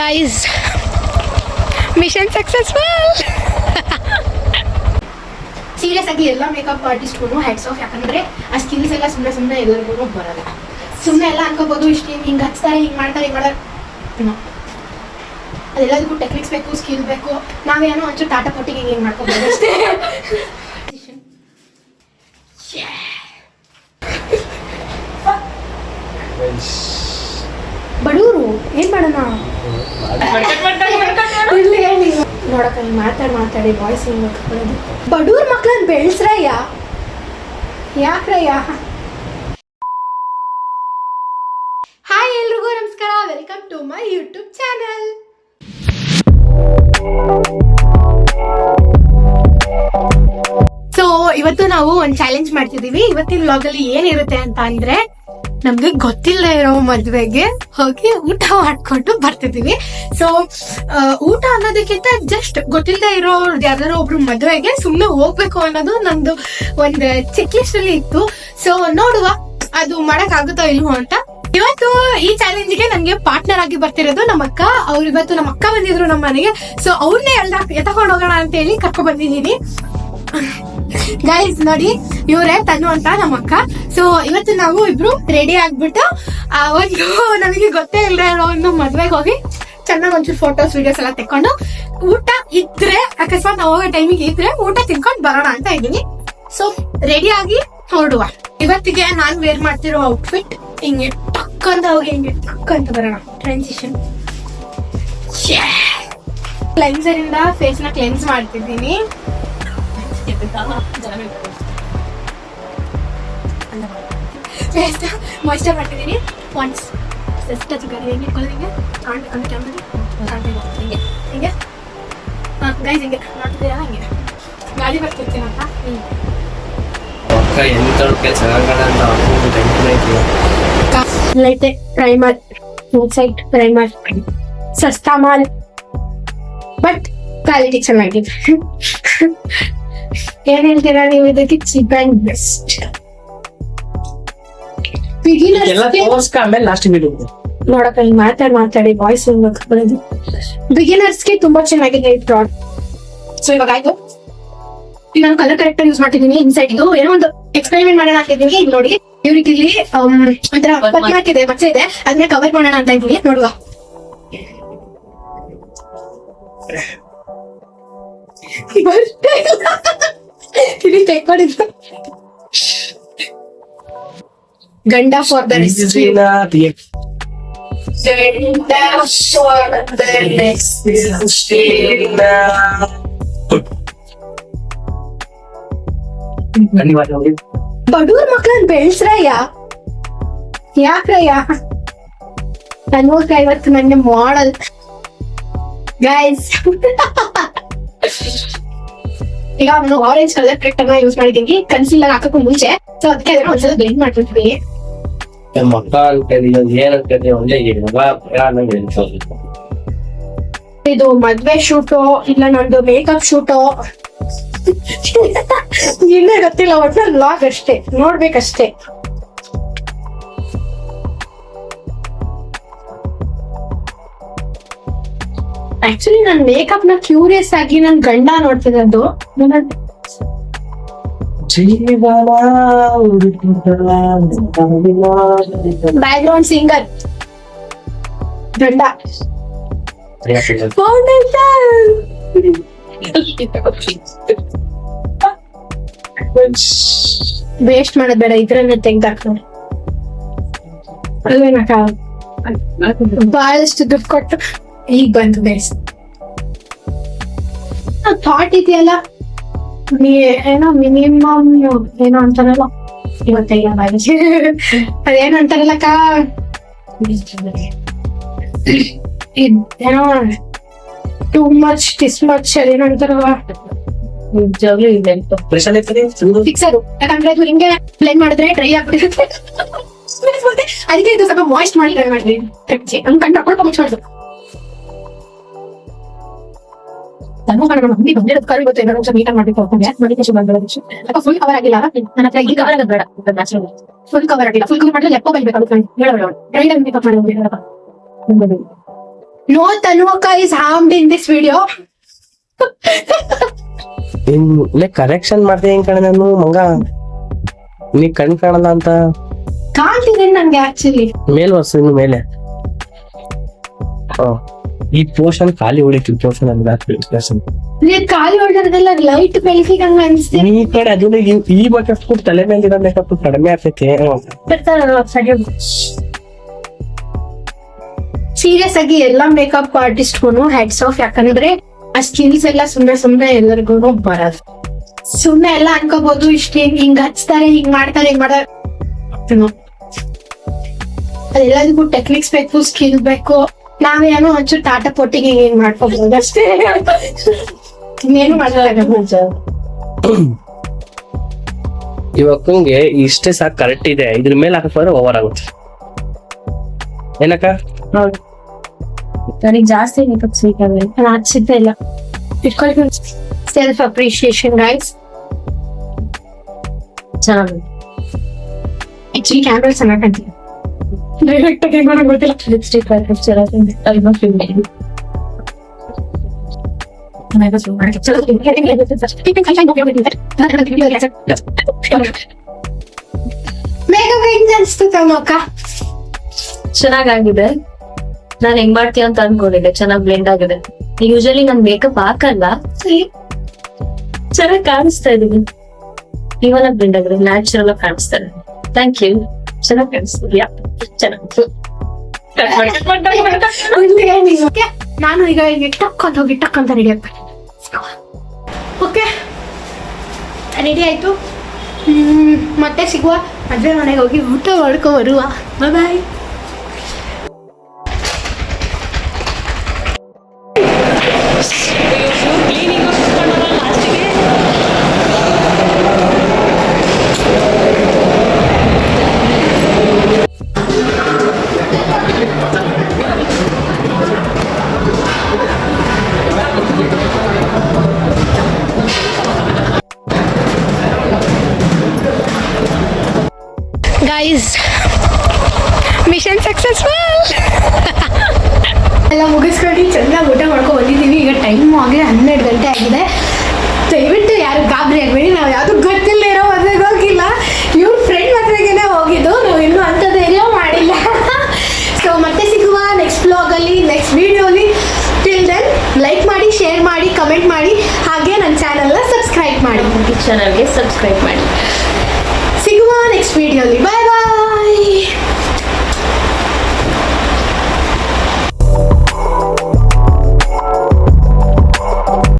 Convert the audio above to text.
Guys mission successful serious ಆಗಿ ಎಲ್ಲ makeup ಆರ್ಟಿಸ್ಟ್ಗೂ hats off ಯಾಕಂದ್ರೆ ಆ ಸ್ಕಿಲ್ಸ್ ಎಲ್ಲ ಸುಮ್ಮನೆ ಸುಮ್ಮನೆ ಎಲ್ಲರಿಗೂ ಬರಲ್ಲ. ಸುಮ್ಮನೆ ಎಲ್ಲ ಅನ್ಕೋಬೋದು, ಇಷ್ಟು ಹಿಂಗೆ ಹಚ್ತಾರೆ, ಹಿಂಗೆ ಮಾಡ್ತಾರೆ ಹಿಂಗೆ ಮಾಡ್ತಾರೆ. ಅದೆಲ್ಲದಕ್ಕೂ ಟೆಕ್ನಿಕ್ಸ್ ಬೇಕು ಸ್ಕಿಲ್ ಬೇಕು. ನಾವೇನೋ ಒಂಚೂರು ಟಾಟಾ ಪಟ್ಟಿಗೆ ಹಿಂಗೆ ಹಿಂಗೆ ಮಾಡ್ಕೋಬೋದು ಅಷ್ಟೇ ಬಡವರು ಏನ್ ಮಾಡೋಣ ಇರ್ಲಿ ಹೇಳಿ ಹಿಂಗ್ ಮಾತಾಡಿ ಮಾತಾಡಿ ವಾಯ್ಸ್ ಹಿಂಗೆ ಹಾಕೊಳ್ಳೋದು ಬಡವ್ರ ಮಕ್ಳನ್ನ ಬೆಳೆಸ್ರಯ್ಯ? ಯಾಕ್ರಯ್ಯ ಹಾಯ್ ಎಲ್ರಿಗೂ ನಮಸ್ಕಾರ welcome to my YouTube channel so ಇವತ್ತು ನಾವು ಒಂದು ಚಾಲೆಂಜ್ ಮಾಡ್ತಿದೀವಿ. ಇವತ್ತಿನ ವ್ಲಾಗ್ ಅಲ್ಲಿ ಏನಿರುತ್ತೆ ಅಂತ ಅಂದ್ರೆ ನಮ್ಗೆ ಗೊತ್ತಿಲ್ಲದೆ ಇರೋ ಮದ್ವೆಗೆ ಹೋಗಿ ಊಟ ಮಾಡ್ಕೊಂಡು ಬರ್ತಿದೀವಿ ಸೊ ಊಟ ಅನ್ನೋದಕ್ಕಿಂತ ಜಸ್ಟ್ ಗೊತ್ತಿಲ್ಲದೆ ಇರೋ ಯಾವ್ದಾದ್ರು ಒಬ್ರು ಮದ್ವೆಗೆ ಸುಮ್ನೆ ಹೋಗ್ಬೇಕು ಅನ್ನೋದು ನಂದು ಒಂದು ಚೆಕ್ ಲಿಸ್ಟ್ ಅಲ್ಲಿ ಇತ್ತು. ಸೊ ನೋಡುವ ಅದು ಮಾಡಕ್ ಆಗುತ್ತೋ ಇಲ್ವೋ ಅಂತ. ಇವತ್ತು ಈ ಚಾಲೆಂಜ್ಗೆ ನಮ್ಗೆ ಪಾರ್ಟ್ನರ್ ಆಗಿ ಬರ್ತಿರೋದು ನಮ್ಮ ಅಕ್ಕ. ಅವ್ರು ಇವತ್ತು ನಮ್ಮ ಅಕ್ಕ ಬಂದಿದ್ರು ನಮ್ಮ ಮನೆಗೆ. ಸೊ ಅವ್ರನ್ನೇ ಎಲ್ಲ ಎತ್ಕೊಂಡು ಹೋಗೋಣ ಅಂತ ಹೇಳಿ ಕರ್ಕೊಂಡ್ ಬಂದಿದ್ದೀನಿ. ಗೈಸ್ ನೋಡಿ, ಇವ್ರೆ ತನು ಅಂತ ನಮ್ಮ ಅಕ್ಕ. ಸೊ ಇವತ್ತು ನಾವು ಇಬ್ರು ರೆಡಿ ಆಗ್ಬಿಟ್ಟು ಒಂದು ನಮಗೆ ಗೊತ್ತೇ ಇಲ್ಲದೆ ಇರೋ ಒಂದು ಮದ್ವೆಗೆ ಹೋಗಿ ಚೆನ್ನಾಗಿ ಒಂಚೂರು ಫೋಟೋಸ್ ವಿಡಿಯೋಸ್ ಎಲ್ಲ ತೆಕ್ಕೊಂಡು ಊಟ ಇದ್ರೆ, ಅಕಸ್ಮಾತ್ ನಾವು ಹೋಗೋ ಟೈಮಿಗೆ ಇದ್ರೆ ಊಟ ತಿನ್ಕೊಂಡು ಬರೋಣ ಅಂತ ಇದೀನಿ ಸೊ ರೆಡಿ ಆಗಿ ಹೊರಡುವ ಇವತ್ತಿಗೆ ನಾನ್ ವೇರ್ ಮಾಡ್ತಿರೋ ಔಟ್ಫಿಟ್ ಹಿಂಗೆ ಟಕ್ ಅಂತ ಹೋಗಿ ಹಿಂಗೆ ಟಕ್ ಅಂತ ಬರೋಣ. ಟ್ರಾನ್ಸಿಷನ್ ಕ್ಲೆನ್ಸರ್ ಇಂದ ಫೇಸ್ನ ಕ್ಲೆನ್ಸ್ ಮಾಡ್ತಿದ್ದೀನಿ. ಫೇಸ್ ಮಾಯ್ಸ್ಚರ್ ಮಾಡ್ತಿದ್ದೀನಿ ಒನ್ಸ್ ಜಸ್ಟ್ ಅದು ಗಾಡಿ ಹೆಂಗೆ ಇಟ್ಕೊಳ್ಳೋದು ಹಿಂಗೆ ಕಾಣ್ ಕಾಣ್ ಕ್ಯಾಮ್ರಲ್ಲಿ ಕಾಣ್ತಿಲ್ಲ ಹಿಂಗೆ ಹಿಂಗೆ ಹಾಂ ಗೈಸ್ ಹಿಂಗೆ ನೋಡ್ತಿದ್ದೀರಾ ಹಿಂಗೆ ಗಾಡಿ ಬರ್ತಿರ್ತೀನಿ ಅಂತ ಹ್ಞೂ ಅಕ್ಕ ಎಂತಕ್ಕೆ ಚೆನ್ನಾಗಲ್ಲ ಅಂತ ಅಪ್ಪಂದು ಟೆನ್ಷನ್ ಐತಿ ಲೈಟ್ ಪ್ರೈಮರ್ ಇನ್ಸೈಟ್ ಪ್ರೈಮರ್ ಸಸ್ತಾ ಮಾಲ್ ಬಟ್ ಕ್ವಾಲಿಟಿ ಚೆನ್ನಾಗಿದೆ ಏನ್ ಹೇಳ್ತೀರಾ ನೀವು ಇದಕ್ಕೆ? ಚೀಪ್ ಅಂಡ್ ಬೆಸ್ಟ್ ಆಮೇಲೆ ಲಾಸ್ಟ್ ನೋಡಕ್ಕ ಹಿಂಗ್ ಮಾತಾಡಿ ಮಾತಾಡಿ ವಾಯ್ಸ್ ಬರೋದು ಬಿಗಿನರ್ಸ್ಗೆ ತುಂಬಾ ಚೆನ್ನಾಗಿದೆ ಈ ಪ್ರಾಡಕ್ಟ್ ಸೊ ಇವಾಗ ಆಯ್ತು. ಈಗ ನಾನು ಕಲರ್ ಕರೆಕ್ಟರ್ ಯೂಸ್ ಮಾಡ್ತಿದ್ದೀನಿ ಇನ್ಸೈಡ್ ಇದು. ಏನೋ ಒಂದು ಎಕ್ಸ್ಪೆರಿಮೆಂಟ್ ಮಾಡೋಣ ಅಂತ ಇದ್ದೀನಿ. ಈಗ ನೋಡಿ ಇವ್ರಿಗೆ ಇಲ್ಲಿ ಆಮ್, ಒಂಥರ ಮಾರ್ಕ್ ಇದೆ ಮಚ್ಚೆ ಇದೆ. ಅದನ್ನ ಕವರ್ ಮಾಡೋಣ ಅಂತ ಇದ್ದೀನಿ. ನೋಡುವ. ಇಲ್ಲ. ಇಲ್ಲಿ ತೆಕ್ಕೊಂಡಿದ್ದು ಗಂಡ ಫಾರ್ ದ ಬಡವ್ರ ಮಕ್ಳನ್ನ ಬೆಳೆಸ್ರಯ್ಯ? ಯಾಕ್ರಯ್ಯ ನನ್ನೂರ ಐವತ್ತು ನನ್ನ ಮಾಡಲ್ ಗೈಸ್ ಈಗ ನಾನು ಆರೆಂಜ್ ಕಲರ್ ಪ್ರಿಟ್ ಅನ್ನ ಯೂಸ್ ಮಾಡಿದೀನಿ ಕನ್ಸಿಲರ್ ಹಾಕಕ್ಕೂ ಮುಂಚೆ. ಸೊ ಅದಕ್ಕೆ ಅದನ್ನ ಒಂದ್ಸಲ ಬ್ಲೆಂಡ್ ಮಾಡ್ಬಿಡ್ತೀನಿ ಮಕ್ಕ ಅನ್ಕೊಂಡಿದ್ದು ಏನ್ ಅನ್ಕೊಂಡಿದ್ದು ಒಂದೇ ಇದು ಮದ್ವೆ ಶೂಟು ಇಲ್ಲ ನಂದು ಮೇಕಪ್ ಶೂಟು ಇನ್ನೇ ಗೊತ್ತಿಲ್ಲ ಒಟ್ಟು ಲಾಗ್ ಅಷ್ಟೇ. ನೋಡ್ಬೇಕಷ್ಟೇ. ಆಕ್ಚುಲಿ ನನ್ ಮೇಕಪ್ನ ಕ್ಯೂರಿಯಸ್ ಆಗಿ ನನ್ ಗಂಡ ನೋಡ್ತಿದ್ದು ಜೀವನ ಬ್ಯಾಕ್ ಗ್ರೌಂಡ್ ಸಿಂಗರ್ ಗಂಡ. ವೇಸ್ಟ್ ಮಾಡೋದ್ ಬೇಡ ಇದ್ರನ್ನ ತೆಗ್ದಾಕ್ ನೋಡಿ ಅಲ್ವೇನಕ್ಕ ಬಹಳಷ್ಟು ದುಡ್ಡು ಕೊಟ್ಟು ಈಗ ಬಂತು ಬೇಸ್ ಥಾಟ್ ಇದೆಯಲ್ಲ? ನೀ ಏನೋ ಮಿನಿಮಮ್ ಏನೋ ಅಂತಾರಲ್ಲ? ಇವತ್ತೈದು ಬಾಯಿ ಅದೇನೋ ಅಂತಾರಲ್ಲಕ್ಕ ಇದ್ ಏನೋ ಟೂ ಮಚ್ ಟಿಸ್ ಮಚ್ ಅದೇನೋ ಅಂತಾರಲ್ಲ ಸ್ಪೆಷಲ್ ಐತೆ ಫಿಕ್ಸರು ಯಾಕಂದ್ರೆ ಇದು ಹಿಂಗೆ ಪ್ಲೇನ್ ಮಾಡಿದ್ರೆ ಡ್ರೈ ಆಗ್ಬಿಡುತ್ತೆ. ಅದಕ್ಕೆ ಇದು ಸ್ವಲ್ಪ ಮಾಯ್ಸ್ಟ್ ಮಾಡಿ ಡ್ರೈ ಮಾಡಿದ್ವಿ ಹಂಗ್ ಕಂಡು ಹಾಕೊಂಡು ಮಾಡಿದ್ರು ತನೂ ನಮ್ಮ ಮಮ್ಮಿ ಬಂದಿರೋದು ಕರು ಇವತ್ತು ಎರಡು ನಿಮಿಷ ಮೀಟರ್ ಮಾಡ್ಬೇಕು ಅನ್ಕೊಂಡೆ ನೋಟಿಫಿಕೇಶನ್ ಬಂದಿರೋದು ಯಾಕೆ ಫುಲ್ ಕವರ್ ಆಗಿಲ್ಲ. ನನ್ನ ಹತ್ರ ಈ ಕವರ್ ಆಗೋದು ಬೇಡ. ಫುಲ್ ಕವರ್ ಆಗಿಲ್ಲ. ಫುಲ್ ಕವರ್ ಮಾಡಿದ್ರೆ ಲೆಪ್ಪ ಬೈಬೇಕಾಗುತ್ತೆ ಹೇಳೋಣ ಡ್ರೈವರ್ ಮೇಕಪ್ ಮಾಡಿ no ತನುವಕ is harmed in this video ಇಲ್ಲೇ ಕರೆಕ್ಷನ್ ಮಾಡ್ದೆ ಹೆಂಗ್ ಕಣ ನಾನು? ಮಂಗ ನೀ ಕಣ್ ಕಾಣಲ್ಲ ಅಂತ. ಕಾಣ್ತಿದೆ ನಂಗೆ ಆಕ್ಚುಲಿ ಮೇಲ್ ವರ್ಷ ಇನ್ನು ಮೇಲೆ. ಆ, ಈ ಪೋರ್ಷನ್ ಖಾಲಿ ಉಳಿತು ಪೋರ್ಷನ್ ಅಂದ್ರೆ ಖಾಲಿ ಹೊಡೆದ್ರೆಲ್ಲ ಲೈಟ್ ಬೆಳಕಿಗೆ ಹಂಗ ಅನ್ಸ್ತೀನಿ ಈ ಕಡೆ ಅದನ್ನ ಈ- ಮೇಕಪ್ ಕೂಡ ತಲೆ ಮೇಲೆ ಇರೋ ಮೇಕಪ್ ಕಡಿಮೆ ಆಗ್ತೈತೆ. ಸೀರಿಯಸ್ ಆಗಿ ಎಲ್ಲಾ ಮೇಕಪ್ ಆರ್ಟಿಸ್ಟ್ ಆರ್ಟಿಸ್ಟ್ಗೂ ಹೆಡ್ಸ್ ಆಫ್ ಯಾಕಂದ್ರೆ ಆ ಸ್ಕಿಲ್ಸ್ ಎಲ್ಲ ಸುಮ್ಮನೆ ಸುಮ್ನೆ ಎಲ್ಲರಿಗೂ ಬರೋದು ಸುಮ್ನೆ ಎಲ್ಲ ಅನ್ಕೋಬಹುದು ಇಷ್ಟೇ ಹಿಂಗ್ ಹಚ್ತಾರೆ ಹಿಂಗ್ ಮಾಡ್ತಾರೆ ಹಿಂಗ್ ಮಾಡ್ತಾರೆ? ಅದೆಲ್ಲದಕ್ಕೂ ಟೆಕ್ನಿಕ್ಸ್ ಬೇಕು ಸ್ಕಿಲ್ ಬೇಕು. ನಾವೇನೋ ಒಂಚೂರು ಟಾಟಾ ಪೊಟ್ಟಿಗೆ ಏನ್ ಮಾಡ್ಕೋಬಹುದು ಅಷ್ಟೇ. ಇನ್ನೇನು ಮಾಡಲ್ಲ ಇವಕ್ಕಂಗೆ ಇಷ್ಟೇ ಸಾಕು ಕರೆಕ್ಟ್ ಇದೆ. ಇದ್ರ ಮೇಲೆ ಹಾಕಿದ್ರೆ ಓವರ್ ಆಗುತ್ತೆ. ಏನಕ್ಕ? ನನಗೆ ಜಾಸ್ತಿ ಮೇಕಪ್ ಬೇಕಾದ್ರೆ ನಾನು ಹಚ್ಚಿದ್ದೆ ಇಲ್ಲ. ಇಟ್ಕೊಳ್ತೀನಿ. ಸೆಲ್ಫ್ ಅಪ್ರಿಶಿಯೇಷನ್ ಗೈಸ್ ಚೆನ್ನಾಗಿ ಆಕ್ಚುಲಿ ಕ್ಯಾಮ್ರಾ ಚೆನ್ನಾಗಿ ಕಾಣ್ತಿದೆ. ಡೈರೆಕ್ಟ್ ಆಗಿ ಹೆಂಗ್ ಗೊತ್ತಿಲ್ಲ. ಲಿಪ್ಸ್ಟಿಕ್ ಅನ್ಸ್ತದ ಅಕ್ಕ. ಚೆನ್ನಾಗಾಗಿದೆ. ನಾನು ಹೆಂಗ್ ಮಾಡ್ತೀಯ ಅಂತ ಅನ್ಕೊಂಡಿದ್ದೆ. ಚೆನ್ನಾಗಿ ಬ್ಲೆಂಡ್ ಆಗಿದೆ. ಯೂಶಲಿ ನನ್ ಮೇಕಪ್ ಹಾಕಲ್ಲ. ಚೆನ್ನಾಗಿ ಕಾಣಿಸ್ತಾ ಇದೀನಿ ಇವನ ಬ್ಲೆಂಡ್ ಆಗಿದೆ. ನ್ಯಾಚುರಲ್ ಆಗಿ ಕಾಣಿಸ್ತಾ ಇದೆ. ಥ್ಯಾಂಕ್ ಯು ಚೆನ್ನಾಗ್ ಕಾಣಿಸ್ತಿದ್ಯಾ ಚೆನ್ನಾಗಿ ನಾನು ಈಗ ಈಗ ಟಕ್ ಹೋಗಿ ಟಕ್ ರೆಡಿ ಆಗ್ಬೇಕು ಓಕೆ. ರೆಡಿ ಆಯ್ತು? ಮತ್ತೆ ಸಿಗುವ. ಮದ್ವೆ ಮನೆಗೆ ಹೋಗಿ ಊಟ ಮಾಡ್ಕೊ ಬರುವ. ಬಾಯ್ ಗೈಸ್ ಮಿಷನ್ ಸಕ್ಸಸ್ಫುಲ್ ಎಲ್ಲ ಮುಗಿಸ್ಕೊಂಡು ಚೆನ್ನಾಗಿ ಊಟ ಮಾಡ್ಕೊಂಡು ಬಂದಿದ್ದೀವಿ ಈಗ ಟೈಮ್ ಆಗಲೇ ಹನ್ನೆರಡು ಗಂಟೆ ಆಗಿದೆ. ದಯವಿಟ್ಟು ಯಾರು ಗಾಬರಿ ಆಗಬೇಡಿ. ನಾವು ಯಾವುದು ಗೊತ್ತಿಲ್ಲ ಇರೋ ಮದುವೆಗೆ ಹೋಗಿಲ್ಲ. ಇವ್ರ ಫ್ರೆಂಡ್ ಮದುವೆಗೇನೆ ಹೋಗಿದ್ದು. ನಾವು ಇನ್ನೂ ಅಂಥದ್ದೆಲ್ಲ ಮಾಡಿಲ್ಲ. ಸೊ ಮತ್ತೆ ಸಿಗುವ ನೆಕ್ಸ್ಟ್ ಬ್ಲಾಗಲ್ಲಿ ನೆಕ್ಸ್ಟ್ ವಿಡಿಯೋಲಿ ಟಿಲ್ ದೆನ್ ಲೈಕ್ ಮಾಡಿ ಶೇರ್ ಮಾಡಿ ಕಮೆಂಟ್ ಮಾಡಿ. ಹಾಗೆ ನನ್ನ ಚಾನಲ್ನ ಸಬ್ಸ್ಕ್ರೈಬ್ ಮಾಡಿ. ಚಾನಲ್ಗೆ ಸಬ್ಸ್ಕ್ರೈಬ್ ಮಾಡಿ. ಸಿಗುವ ನೆಕ್ಸ್ಟ್ ವಿಡಿಯೋಲಿ ಬಾಯ್